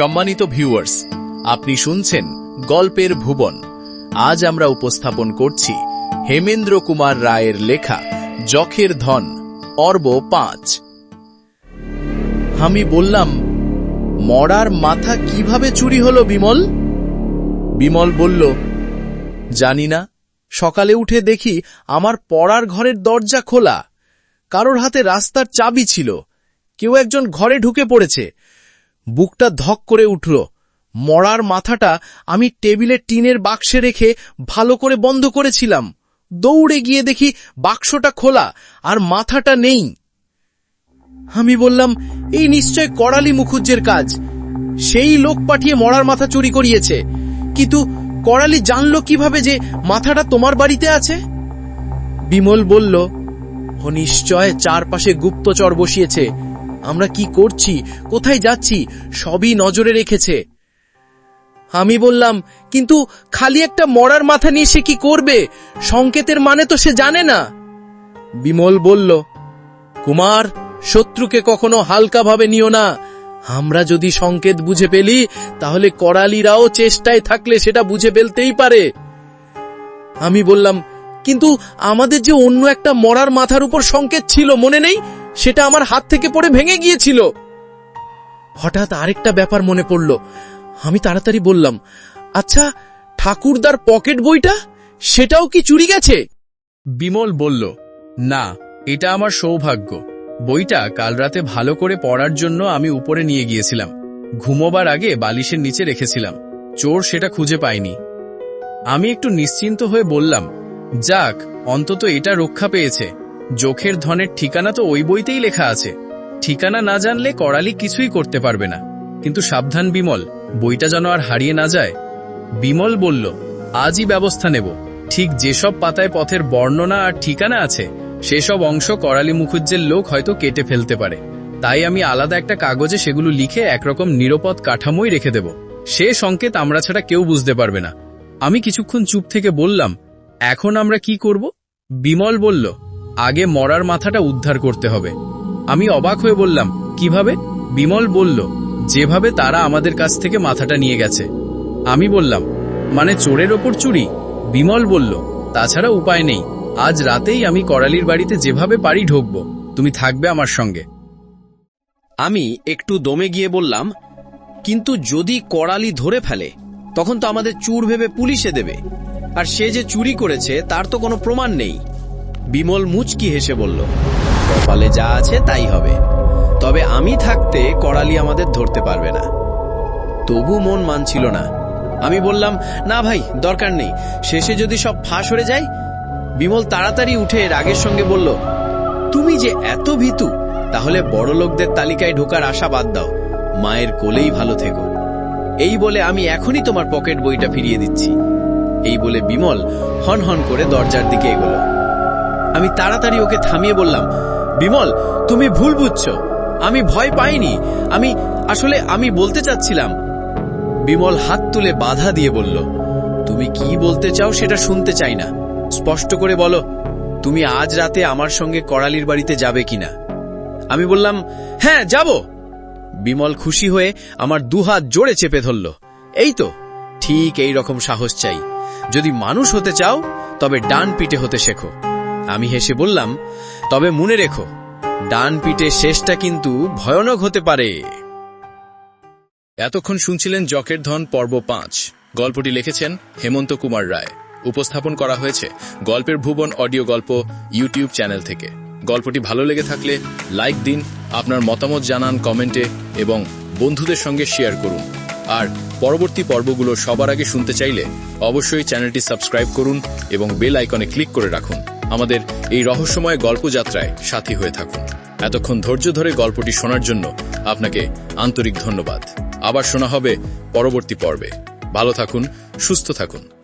সম্মানিত ভিউয়ার্স আপনি শুনছেন গল্পের ভুবন। আজ আমরা উপস্থাপন করছি হেমেন্দ্র কুমার রায়ের লেখা যখের ধন, অর্ব পাঁচ। আমি বললাম, মরার মাথা কীভাবে চুরি হলো বিমল? বিমল বলল, জানি না, সকালে উঠে দেখি আমার পড়ার ঘরের দরজা খোলা। কারোর হাতে রাস্তার চাবি ছিল। কেউ একজন ঘরে ঢুকে পড়েছে। বুকটা ধক করে উঠল। মরার মাথাটা আমি টেবিলে টিনের বাক্সে রেখে ভালো করে বন্ধ করেছিলাম। দৌড়ে গিয়ে দেখি বাক্সটা খোলা আর মাথাটা নেই। আমি বললাম, এই নিশ্চয় করালি মুখুজ্জের কাজ। সেই লোক পাঠিয়ে মরার মাথা চুরি করিয়েছে। কিন্তু করালি জানলো কীভাবে যে মাথাটা তোমার বাড়িতে আছে? বিমল বলল ও নিশ্চয় চারপাশে গুপ্তচর বসিয়েছে। আমরা কি করছি? কোথায় যাচ্ছি? সবই নজরে রেখেছে। আমি বললাম, কিন্তু খালি একটা মরার মাথা নিয়ে সে কি করবে? সংকেতের মানে তো সে জানে না। বিমল বলল, কুমার, শত্রুকে কখনো হালকাভাবে নিও না। আমরা যদি সংকেত বুঝে পেলি তাহলে করালিরাও চেষ্টায় থাকলে সেটা বুঝে ফেলতেই পারে। আমি বললাম, কিন্তু আমাদের যে অন্য একটা মরার মাথার উপর সংকেত ছিল, মনে নেই? সেটা আমার হাত থেকে পড়ে ভেঙে গিয়েছিল। হঠাৎ আরেকটা ব্যাপার মনে পড়ল। আমি তাড়াতাড়ি বললাম আচ্ছা ঠাকুরদার পকেট বইটা? সেটাও কি চুরি গেছে? বিমল বলল, না, এটা আমার সৌভাগ্য। বইটা কাল রাতে ভালো করে পড়ার জন্য আমি উপরে নিয়ে গিয়েছিলাম। ঘুমোবার আগে বালিশের নিচে রেখেছিলাম। চোর সেটা খুঁজে পায়নি। আমি একটু নিশ্চিন্ত হয়ে বললাম, যাক, অন্তত এটা রক্ষা পেয়েছে। জোখের ধনের ঠিকানা তো ওই বইতেই লেখা আছে। ঠিকানা না জানলে করালি কিছুই করতে পারবে না। কিন্তু সাবধান বিমল, বইটা যেন আর হারিয়ে না যায়। বিমল বলল, আজই ব্যবস্থা নেব। ঠিক যেসব পাতায় পথের বর্ণনা আর ঠিকানা আছে, সেসব অংশ করালি মুখুজ্জের লোক হয়তো কেটে ফেলতে পারে। তাই আমি আলাদা একটা কাগজে সেগুলো লিখে একরকম নিরাপদ কাঠামোই রেখে দেব। সে সংকেত আমরা ছাড়া কেউ বুঝতে পারবে না। আমি কিছুক্ষণ চুপ থেকে বললাম, এখন আমরা কি করব? বিমল বলল আগে মরার মাথাটা উদ্ধার করতে হবে। আমি অবাক হয়ে বললাম, কীভাবে? বিমল বলল, যেভাবে তারা আমাদের কাছ থেকে মাথাটা নিয়ে গেছে। আমি বললাম মানে চোরের ওপর চুরি? বিমল বলল, তাছাড়া উপায় নেই। আজ রাতেই আমি করালির বাড়িতে যেভাবে পারি ঢুকব, তুমি থাকবে আমার সঙ্গে। আমি একটু দমে গিয়ে বললাম, কিন্তু যদি করালি ধরে ফেলে, তখন তো আমাদের চুর ভেবে পুলিশে দেবে। আর সে যে চুরি করেছে, তার তো কোনো প্রমাণ নেই। বিমল মুচকি হেসে বলল, কপালে যা আছে তাই হবে। তবে আমি থাকতে করালি আমাদের ধরতে পারবে না। তবু মন মানছিল না। আমি বললাম, না ভাই, দরকার নেই। শেষে যদি সব ফাঁস হয়ে যায়? বিমল তাড়াতাড়ি উঠে রাগের সঙ্গে বলল, তুমি যে এত ভীতু, তাহলে বড় লোকদের তালিকায় ঢোকার আশা বাদ দাও। মায়ের কোলেই ভালো থেকো। এই বলে আমি এখনই তোমার পকেট বইটা ফিরিয়ে দিচ্ছি। এই বলে বিমল হন হন করে দরজার দিকে এগোলো। আমি তাড়াতাড়ি ওকে থামিয়ে বললাম, বিমল, তুমি ভুল বুঝছ। আমি ভয় পাইনি। আমি, আসলে আমি বলতে চাচ্ছিলাম। বিমল হাত তুলে বাধা দিয়ে বলল, তুমি কি বলতে চাও সেটা শুনতে চাই না। স্পষ্ট করে বলো, তুমি আজ রাতে আমার সঙ্গে করালির বাড়িতে যাবে কিনা? আমি বললাম হ্যাঁ যাব। বিমল খুশি হয়ে আমার দুহাত জোরে চেপে ধরল, এই তো, ঠিক এই রকম সাহস চাই। যদি মানুষ হতে চাও, তবে ডান পিঠে হতে শেখো। আমি হেসে বললাম, তবে মনে রেখো, ডান পিঠে শেষটা কিন্তু ভয়ানক হতে পারে। এতক্ষণ শুনছিলেন জকের ধন পর্ব পাঁচ। গল্পটি লিখেছেন হেমন্ত কুমার রায়। উপস্থাপন করা হয়েছে গল্পের ভুবন অডিও গল্প ইউটিউব চ্যানেল থেকে। গল্পটি ভালো লেগে থাকলে লাইক দিন, আপনার মতামত জানান কমেন্টে এবং বন্ধুদের সঙ্গে শেয়ার করুন। আর পরবর্তী পর্বগুলো সবার আগে শুনতে চাইলে অবশ্যই চ্যানেলটি সাবস্ক্রাইব করুন এবং বেল আইকনে ক্লিক করে রাখুন। আমাদের এই রহস্যময় গল্পযাত্রায় সাথী হয়ে থাকুন। এতক্ষণ ধৈর্য ধরে গল্পটি শোনার জন্য আপনাকে আন্তরিক ধন্যবাদ। আবার শোনা হবে পরবর্তী পর্বে। ভালো থাকুন, সুস্থ থাকুন।